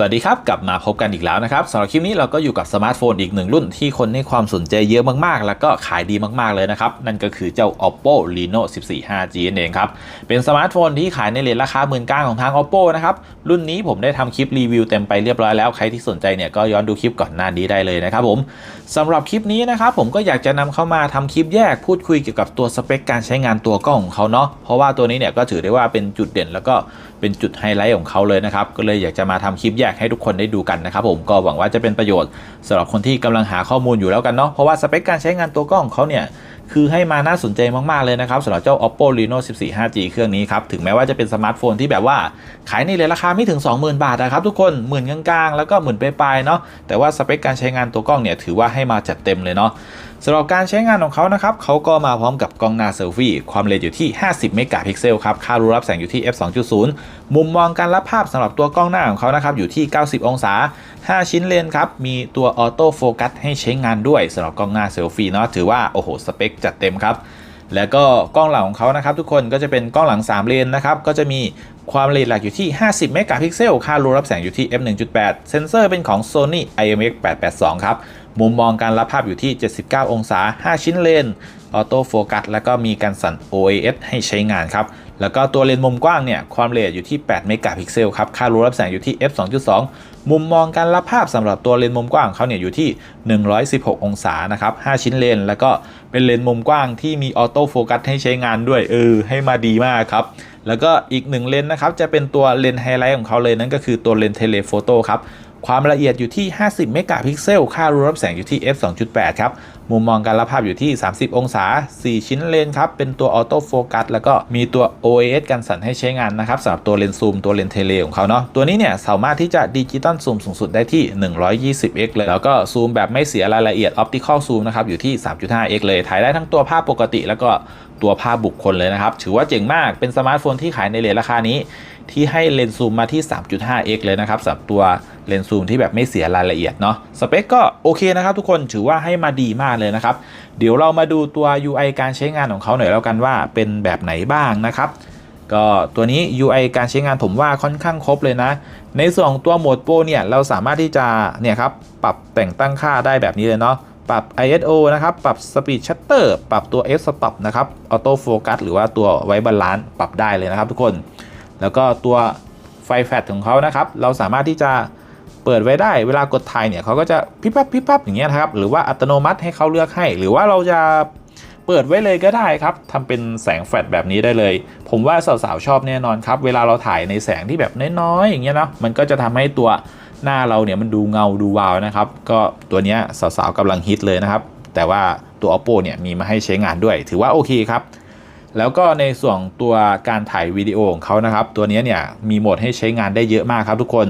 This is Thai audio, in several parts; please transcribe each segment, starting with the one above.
สวัสดีครับ กลับมาพบกันอีกแล้วนะครับสำหรับคลิปนี้เราก็อยู่กับสมาร์ทโฟนอีกหนึ่งรุ่นที่คนให้ความสนใจเยอะมากๆ แล้วก็ขายดีมากๆเลยนะครับ นั่นก็คือเจ้า oppo reno 14 5g นั่นเองครับ เป็นสมาร์ทโฟนที่ขายในเลทราคาหมื่นก้าของทาง oppo นะครับ รุ่นนี้ผมได้ทำคลิปรีวิวเต็มไปเรียบร้อยแล้วใครที่สนใจเนี่ยก็ย้อนดูคลิปก่อนหน้านี้ได้เลยนะครับผมสำหรับคลิปนี้นะครับผมก็อยากจะนำเข้ามาทำคลิปแยกพูดคุยเกี่ยวกับตัวสเปคการใช้งานตัวกล้องของเขาเนาะเพราะว่าตัวนี้เนี่ยก็ถือได้ว่าเป็นจุดเด่น แล้วก็เป็นจุดไฮไลท์ของเขาเลยนะครับก็เลยอยากจะมาทำคลิปแยกให้ทุกคนได้ดูกันนะครับผมก็หวังว่าจะเป็นประโยชน์สำหรับคนที่กำลังหาข้อมูลอยู่แล้วกันเนาะเพราะว่าสเปคการใช้งานตัวกล้องของเขาเนี่ยคือให้มาน่าสนใจมาก ๆ เลยนะครับสำหรับเจ้า oppo reno 14 5g เครื่องนี้ครับ ถึงแม้ว่าจะเป็นสมาร์ทโฟนที่แบบว่า ขายในเลทราคาไม่ถึง 20,000 บาทนะครับทุกคนหมื่นกลางๆ แล้วก็หมื่นปลายๆเนาะแต่ว่าสเปคการใช้งานตัวกล้องเนี่ยถือว่าให้มาจัดเต็มเลยเนาะ สำหรับการใช้งานของเขานะครับเขาก็มาพร้อมกับกล้องหน้าเซลฟี่ความเร็วอยู่ที่ 50 เมกะพิกเซลครับค่ารูรับแสงอยู่ที่ f 2.0 มุมมองการรับภาพสำหรับตัวกล้องหน้าของเขานะครับอยู่ที่ 90 องศา 5 ชิ้นเลนครับมีตัวออโต้โฟกัสให้ใช้งานด้วยสำหรับกล้องหน้าเซลฟี่เนาะถือว่าโอ้โหสเปคจัดเต็มครับแล้วก็กล้องหลังของเขานะครับทุกคนก็จะเป็นกล้องหลัง 3 เลนนะครับก็จะมีความละเอียดหลักอยู่ที่ 50 เมกะพิกเซล ค่ารูรับแสงอยู่ที่ f 1.8 เซนเซอร์เป็นของ Sony IMX 882 ครับ มุมมองการรับภาพอยู่ที่ 79 องศา 5 ชิ้นเลน ออโต้โฟกัส แล้วก็มีการสั่น OIS ให้ใช้งานครับ แล้วก็ตัวเลนส์มุมกว้างเนี่ย ความละเอียดอยู่ที่ 8 เมกะพิกเซลครับ ค่ารูรับแสงอยู่ที่ f 2.2 มุมมองการรับภาพสำหรับตัวเลนส์มุมกว้างเขาเนี่ยอยู่ที่ 116 องศานะครับ 5 ชิ้นเลน แล้วก็เป็นเลนส์มุมกว้างที่มีออโต้โฟกัสให้ใช้งานด้วย เออ ให้มาดีมากครับแล้วก็อีกหนึ่งเลนนะครับ จะเป็นตัวเลนไฮไลท์ของเขาเลยนั่นก็คือตัวเลนเทเลโฟโต้ครับ ความละเอียดอยู่ที่ 50 เมกะพิกเซล ค่ารูรับแสงอยู่ที่ f 2.8 ครับ มุมมองการรับภาพอยู่ที่ 30 องศา 4 ชิ้นเลนครับ เป็นตัวออโต้โฟกัสแล้วก็มีตัว OIS กันสั่นให้ใช้งานนะครับสำหรับตัวเลนส์ซูม ตัวเลนส์เทเลของเขาเนาะ ตัวนี้เนี่ยสามารถที่จะดิจิตอลซูมสูงสุดได้ที่ 120x เลย แล้วก็ซูมแบบไม่เสียรายละเอียดออปติคอลซูมนะครับ อยู่ที่ 3.5x เลย ถ่ายได้ทั้งตัวภาพปกติ แล้วก็ตัวภาพบุคคลเลยนะครับ ถือว่าเจ๋งมาก เป็นสมาร์ทโฟนที่ขายในเลทราคานี้ ที่ให้เลนส์ซูมมาที่ 3.5x เลยนะครับสำหรับตัวเลนสซูมที่แบบไม่เสียรายละเอียดเนาะสเปคก็โอเคนะครับทุกคนถือว่าให้มาดีมากเลยนะครับ เดี๋ยวเรามาดูตัว UI การใช้งานของเขาหน่อยแล้วกันว่าเป็นแบบไหนบ้างนะครับก็ตัวนี้ UI การใช้งานผมว่าค่อนข้างครบเลยนะ ในส่วนของตัวโหมดโปรเนี่ยเราสามารถที่จะเนี่ยครับปรับแต่งตั้งค่าได้แบบนี้เลยเนาะปรับ ISO นะครับ ปรับ Speed Shutter ปรับตัว F Stop นะครับ Auto Focus หรือว่าตัวไว้บาลานซ์ปรับได้เลยนะครับทุกคน แล้วก็ตัวไฟแฟลชของเขานะครับ เราสามารถที่จะ เปิดไว้ได้ เวลากดถ่ายเนี่ยเขาก็จะพิบปั๊บพิบปั๊บอย่างเงี้ยนะครับ หรือว่าอัตโนมัติให้เขาเลือกให้ หรือว่าเราจะเปิดไว้เลยก็ได้ครับทำเป็นแสงแฟลชแบบนี้ได้เลย ผมว่าสาวๆชอบแน่นอนครับ เวลาเราถ่ายในแสงที่แบบน้อยๆอย่างเงี้ยเนาะ มันก็จะทำให้ตัวหน้าเราเนี่ยมันดูเงาดูวาวนะครับ ก็ตัวเนี้ยสาวๆกำลังฮิตเลยนะครับ แต่ว่าตัว oppo เนี่ยมีมาให้ใช้งานด้วย ถือว่าโอเคครับแล้วก็ในส่วนตัวการถ่ายวิดีโอของเขานะครับ ตัวนี้เนี่ยมีโหมดให้ใช้งานได้เยอะมากครับทุกคน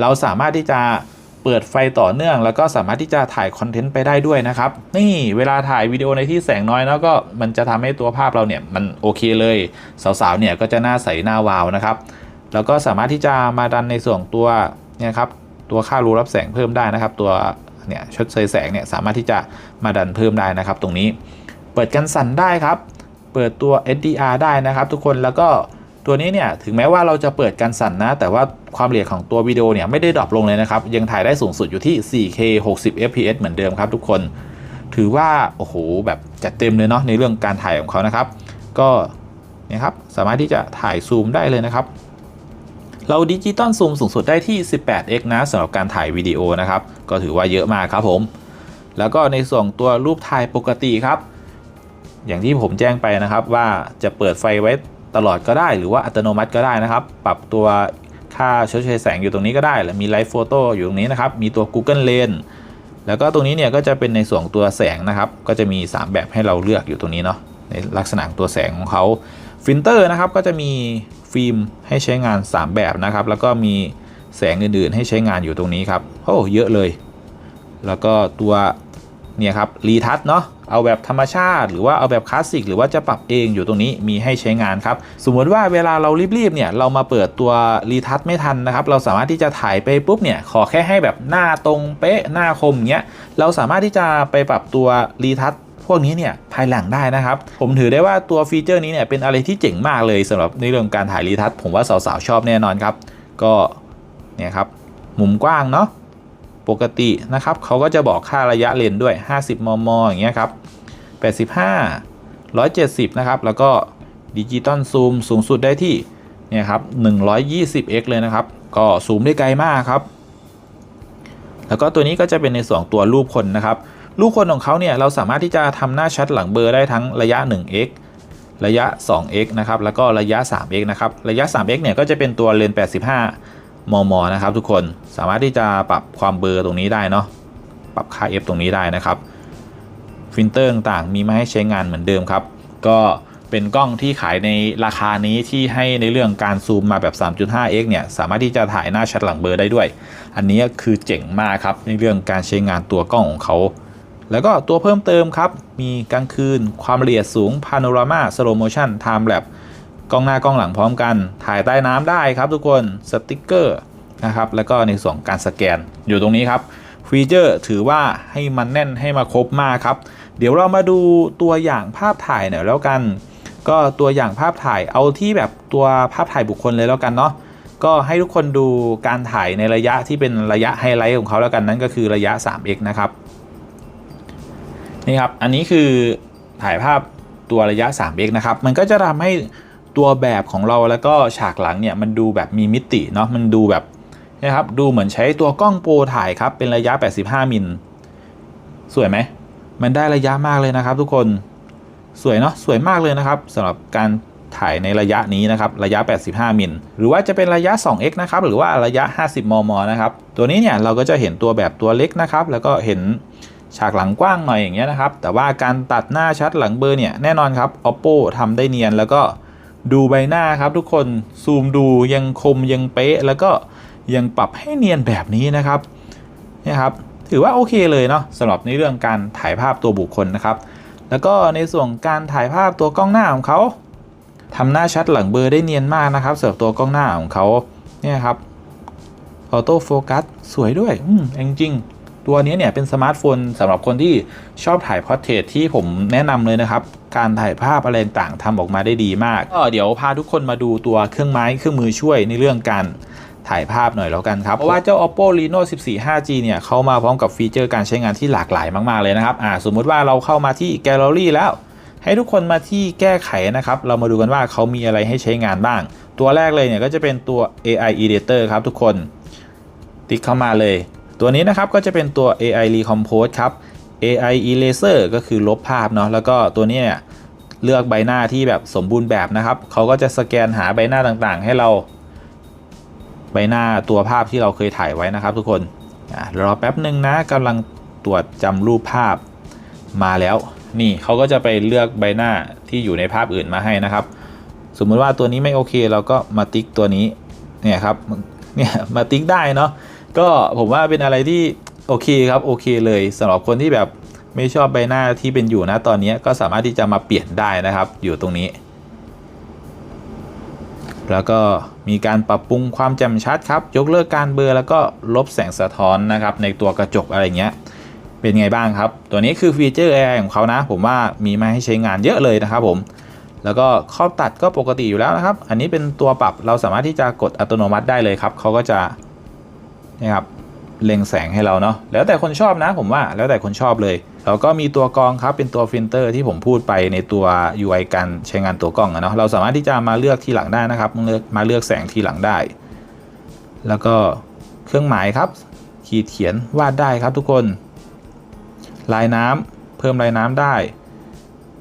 เราสามารถที่จะเปิดไฟต่อเนื่อง แล้วก็สามารถที่จะถ่ายคอนเทนต์ไปได้ด้วยนะครับ นี่เวลาถ่ายวิดีโอในที่แสงน้อยแล้วก็มันจะทำให้ตัวภาพเราเนี่ยมันโอเคเลย สาวๆเนี่ยก็จะหน้าใสหน้าวาวนะครับ แล้วก็สามารถที่จะมาดันในส่วนตัวเนี่ยครับตัวค่ารูรับแสงเพิ่มได้นะครับ ตัวเนี่ยชดเชยแสงเนี่ยสามารถที่จะมาดันเพิ่มได้นะครับ ตรงนี้ เปิดกันสั่นได้ครับ เปิดตัว SDR ได้นะครับ ทุกคนแล้วก็ ตัวนี้เนี่ยถึงแม้ว่าเราจะเปิดการสั่นนะ แต่ว่าความละเอียดของตัววิดีโอเนี่ยไม่ได้ดรอปลงเลยนะครับ ยังถ่ายได้สูงสุดอยู่ที่ 4K 60 fps เหมือนเดิมครับทุกคน ถือว่า โอ้โห แบบจัดเต็มเลยเนาะในเรื่องการถ่ายของเขานะครับ ก็เนี่ยครับสามารถที่จะถ่ายซูมได้เลยนะครับ เราดิจิตอลซูมสูงสุดได้ที่ 18x นะสำหรับการถ่ายวิดีโอนะครับ ก็ถือว่าเยอะมากครับผม แล้วก็ในส่วนตัวรูปถ่ายปกติครับ อย่างที่ผมแจ้งไปนะครับว่าจะเปิดไฟไว้ ตลอดก็ได้ หรือว่าอัตโนมัติก็ได้นะครับ ปรับตัวค่าชดเชยแสงอยู่ตรงนี้ก็ได้แล้วมีไลฟ์โฟโต้อยู่ตรงนี้นะครับ มีตัว Google Lens แล้วก็ตรงนี้เนี่ยก็จะเป็นในส่วนตัวแสงนะครับ ก็จะมี 3 แบบให้เราเลือกอยู่ตรงนี้เนาะ ในลักษณะตัวแสงของเขาฟิลเตอร์นะครับก็จะมีฟิล์มให้ใช้งาน 3 แบบนะครับ แล้วก็มีแสงอื่นๆ ให้ใช้งานอยู่ตรงนี้ครับ โอ้เยอะเลย แล้วก็ตัวเนี่ยครับรีทัชเนาะ เอาแบบธรรมชาติ หรือว่าเอาแบบคลาสสิกหรือว่าจะปรับเองอยู่ตรงนี้มีให้ใช้งานครับ สมมติว่าเวลาเรารีบๆเนี่ยเรามาเปิดตัวรีทัชไม่ทันนะครับเราสามารถที่จะถ่ายไปปุ๊บเนี่ยขอแค่ให้แบบหน้าตรงเป๊ะหน้าคมเงี้ยเราสามารถที่จะไปปรับตัวรีทัชพวกนี้เนี่ยภายหลังได้นะครับ ผมถือได้ว่าตัวฟีเจอร์นี้เนี่ยเป็นอะไรที่เจ๋งมากเลยสำหรับในเรื่องการถ่ายรีทัชผมว่าสาวๆชอบแน่นอนครับ ก็เนี่ยครับมุมกว้างเนาะ ปกตินะครับเขาก็จะบอกค่าระยะเลนด้วย 50 มม อย่างเงี้ยครับ 85 170 นะครับ แล้วก็ดิจิตอลซูมสูงสุดได้ที่เนี่ยครับ 120x เลยนะครับ ก็ซูมได้ไกลมากครับ แล้วก็ตัวนี้ก็จะเป็นในส่วนของตัวรูปคนนะครับ รูปคนของเขาเนี่ยเราสามารถที่จะทำหน้าชัดหลังเบอร์ได้ทั้งระยะ 1x ระยะ 2x นะครับ แล้วก็ระยะ 3x นะครับ ระยะ 3x เนี่ยก็จะเป็นตัวเลนส์85 มมนะครับ ทุกคนสามารถที่จะปรับความเบลอตรงนี้ได้เนาะปรับค่า f ตรงนี้ได้นะครับฟิลเตอร์ต่างๆมีมาให้ใช้งานเหมือนเดิมครับ ก็เป็นกล้องที่ขายในราคานี้ที่ให้ในเรื่องการซูมมาแบบ 3.5x เนี่ยสามารถที่จะถ่ายหน้าชัดหลังเบลอได้ด้วย อันนี้คือเจ๋งมากครับในเรื่องการใช้งานตัวกล้องของเขา แล้วก็ตัวเพิ่มเติมครับ มีกลางคืนความละเอียดสูงพาโนรามาสโลโมชันไทม์แลป กล้องหน้ากล้องหลังพร้อมกัน ถ่ายใต้น้ำได้ครับทุกคนสติกเกอร์นะครับแล้วก็ในส่วนการสแกนอยู่ตรงนี้ครับฟีเจอร์ถือว่าให้มันแน่นให้มาครบมากครับ เดี๋ยวเรามาดูตัวอย่างภาพถ่ายหน่อยแล้วกัน ก็ตัวอย่างภาพถ่ายเอาที่แบบตัวภาพถ่ายบุคคลเลยแล้วกันเนาะก็ให้ทุกคนดูการถ่ายในระยะที่เป็นระยะไฮไลท์ของเขาแล้วกันนั่นก็คือระยะ 3x นะครับนี่ครับอันนี้คือถ่ายภาพตัวระยะ 3x นะครับมันก็จะทำให้ ตัวแบบของเราแล้วก็ฉากหลังเนี่ยมันดูแบบมีมิติเนาะมันดูแบบนะครับดูเหมือนใช้ตัวกล้องโปรถ่ายครับเป็นระยะ 85 มิลสวยไหมมันได้ระยะมากเลยนะครับทุกคนสวยเนาะสวยมากเลยนะครับสำหรับการถ่ายในระยะนี้นะครับระยะ 85 มิล หรือว่าจะเป็นระยะ 2x นะครับ หรือว่าระยะ 50 มม นะครับ ตัวนี้เนี่ยเราก็จะเห็นตัวแบบตัวเล็กนะครับ แล้วก็เห็นฉากหลังกว้างหน่อยอย่างเงี้ยนะครับ แต่ว่าการตัดหน้าชัดหลังเบอร์เนี่ยแน่นอนครับ oppo ทำได้เนียนแล้วก็ ดูใบหน้าครับทุกคนซูมดูยังคมยังเป๊ะ แล้วก็ยังปรับให้เนียนแบบนี้นะครับนี่ครับถือว่าโอเคเลยเนาะสำหรับในเรื่องการถ่ายภาพตัวบุคคลนะครับ แล้วก็ในส่วนการถ่ายภาพตัวกล้องหน้าของเขาทำหน้าชัดหลังเบอร์ได้เนียนมากนะครับสำหรับตัวกล้องหน้าของเขาเนี่ยครับออโต้โฟกัสสวยด้วยอืมจริง ตัวนี้เนี่ยเป็นสมาร์ทโฟนสำหรับคนที่ชอบถ่ายพอร์เทรตที่ผมแนะนำเลยนะครับ การถ่ายภาพอะไรต่างๆทำออกมาได้ดีมากก็เดี๋ยวพาทุกคนมาดูตัวเครื่องไม้เครื่องมือช่วยในเรื่องการถ่ายภาพหน่อยแล้วกันครับ เพราะว่าเจ้า oppo reno 14 5g เนี่ยเขามาพร้อมกับฟีเจอร์การใช้งานที่หลากหลายมาก ๆ เลยนะครับอ่าสมมุติว่าเราเข้ามาที่แกลเลอรี่แล้ว ให้ทุกคนมาที่แก้ไขนะครับ เรามาดูกันว่าเขามีอะไรให้ใช้งานบ้าง ตัวแรกเลยเนี่ยก็จะเป็นตัว AI editor ครับทุกคน ติ๊กเข้ามาเลย ตัวนี้นะครับก็จะเป็นตัว AI recompose ครับ AI eraser ก็คือลบภาพเนาะแล้วก็ตัวนี้เนี่ยเลือกใบหน้าที่แบบสมบูรณ์แบบนะครับเขาก็จะสแกนหาใบหน้าต่างๆ ให้เรา ใบหน้าตัวภาพที่เราเคยถ่ายไว้นะครับ ทุกคนอรอแป๊บหนึ่งนะกำลังตรวจจำรูปภาพมาแล้ว นี่เขาก็จะไปเลือกใบหน้าที่อยู่ในภาพอื่นมาให้นะครับ สมมุติว่าตัวนี้ไม่โอเค เราก็มาติ๊กตัวนี้เนี่ยครับเนี่ยมาติ๊กได้เนาะ ก็ผมว่าเป็นอะไรที่โอเคครับโอเคเลยสำหรับคนที่แบบไม่ชอบใบหน้าที่เป็นอยู่นะตอนนี้ก็สามารถที่จะมาเปลี่ยนได้นะครับ อยู่ตรงนี้ แล้วก็มีการปรับปรุงความแจ่มชัดครับ ยกเลิกการเบลอแล้วก็ลบแสงสะท้อนนะครับ ในตัวกระจกอะไรเงี้ยเป็นไงบ้างครับ ตัวนี้คือฟีเจอร์ AI ของเขานะ ผมว่ามีมาให้ใช้งานเยอะเลยนะครับผมแล้วก็ครอบตัดก็ปกติอยู่แล้วนะครับ อันนี้เป็นตัวปรับเราสามารถที่จะกดอัตโนมัติได้เลยครับเขาก็จะ นะครับเล็งแสงให้เราเนาะแล้วแต่คนชอบนะผมว่าแล้วแต่คนชอบเลยแล้วก็มีตัวกรองครับเป็นตัวฟิลเตอร์ที่ผมพูดไปในตัว UI การใช้งานตัวกล้องอะเนาะเราสามารถที่จะมาเลือกทีหลังได้นะครับมาเลือกแสงทีหลังได้ แล้วก็เครื่องหมายครับ ขีดเขียนวาดได้ครับทุกคน ลายน้ำเพิ่มลายน้ำได้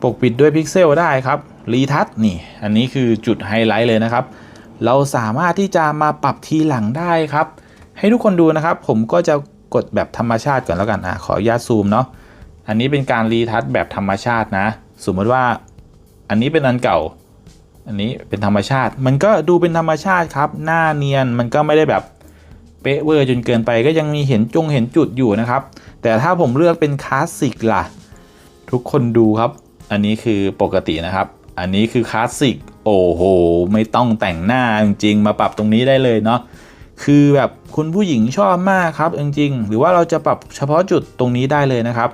ปกปิดด้วยพิกเซลได้ครับรีทัชนี่ อันนี้คือจุดไฮไลท์เลยนะครับ เราสามารถที่จะมาปรับทีหลังได้ครับ ให้ทุกคนดูนะครับ ผมก็จะกดแบบธรรมชาติก่อนแล้วกันอะขออนุญาตซูมเนาะอันนี้เป็นการรีทัชแบบธรรมชาตินะ สมมติว่าอันนี้เป็นอันเก่า อันนี้เป็นธรรมชาติ มันก็ดูเป็นธรรมชาติครับ หน้าเนียนมันก็ไม่ได้แบบเป๊ะเวอร์จนเกินไปก็ยังมีเห็นจงเห็นจุดอยู่นะครับ แต่ถ้าผมเลือกเป็นคลาสสิกล่ะ ทุกคนดูครับ อันนี้คือปกตินะครับ อันนี้คือคลาสสิกโอ้โห ไม่ต้องแต่งหน้าจริงๆมาปรับตรงนี้ได้เลยเนาะ คือแบบคุณผู้หญิงชอบมากครับจริงๆ หรือว่าเราจะปรับเฉพาะจุดตรงนี้ได้เลยนะครับ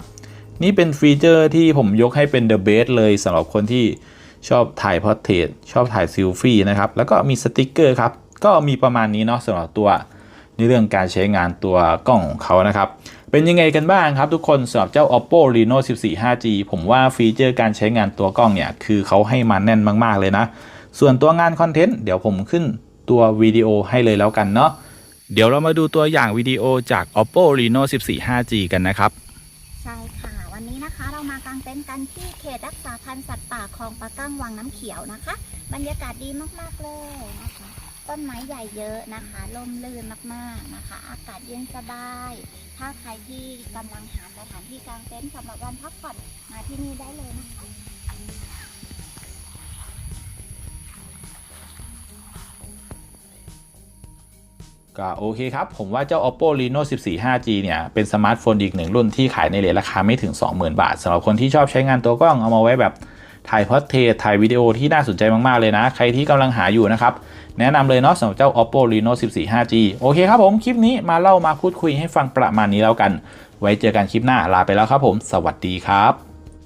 นี่เป็นฟีเจอร์ที่ผมยกให้เป็น the best เลยสำหรับคนที่ชอบถ่ายพอร์เทรตชอบถ่ายซิลฟี่นะครับ แล้วก็มีสติกเกอร์ครับ ก็มีประมาณนี้เนาะสำหรับตัวในเรื่องการใช้งานตัวกล้องของเขานะครับ เป็นยังไงกันบ้างครับทุกคนสำหรับเจ้า oppo reno 14 5g ผมว่าฟีเจอร์การใช้งานตัวกล้องเนี่ย คือเขาให้มาแน่นมากๆเลยนะ ส่วนตัวงานคอนเทนต์เดี๋ยวผมขึ้น ตัววิดีโอให้เลยแล้วกันเนาะเดี๋ยวเรามาดูตัวอย่างวิดีโอจาก oppo reno 14 5g กันนะครับใช่ค่ะ วันนี้นะคะเรามากางเต็นท์กันที่เขตรักษาพันธุ์สัตว์ป่าคลองปะกั้งวังน้ำเขียวนะคะ บรรยากาศดีมากๆเลยนะคะ ต้นไม้ใหญ่เยอะนะคะลมลื่นมากๆนะคะ อากาศเย็นสบาย ถ้าใครที่กำลังหาสถานที่กางเต็นท์สำหรับวันพักผ่อนมาที่นี่ได้เลยนะคะ ก็โอเคครับ ผมว่าเจ้า oppo reno 14 5g เนี่ย เป็นสมาร์ทโฟนอีกหนึ่งรุ่นที่ขายในเรทราคาไม่ถึง 20,000 บาทสำหรับคนที่ชอบใช้งานตัวกล้องเอามาไว้แบบถ่ายพอร์เทรตถ่ายวิดีโอที่น่าสนใจมาก ๆ เลยนะ ใครที่กำลังหาอยู่นะครับ แนะนำเลยเนาะสำหรับเจ้า oppo reno 14 5g โอเคครับผม คลิปนี้มาเล่ามาพูดคุยให้ฟังประมาณนี้แล้วกัน ไว้เจอกันคลิปหน้าลาไปแล้วครับผม สวัสดีครับ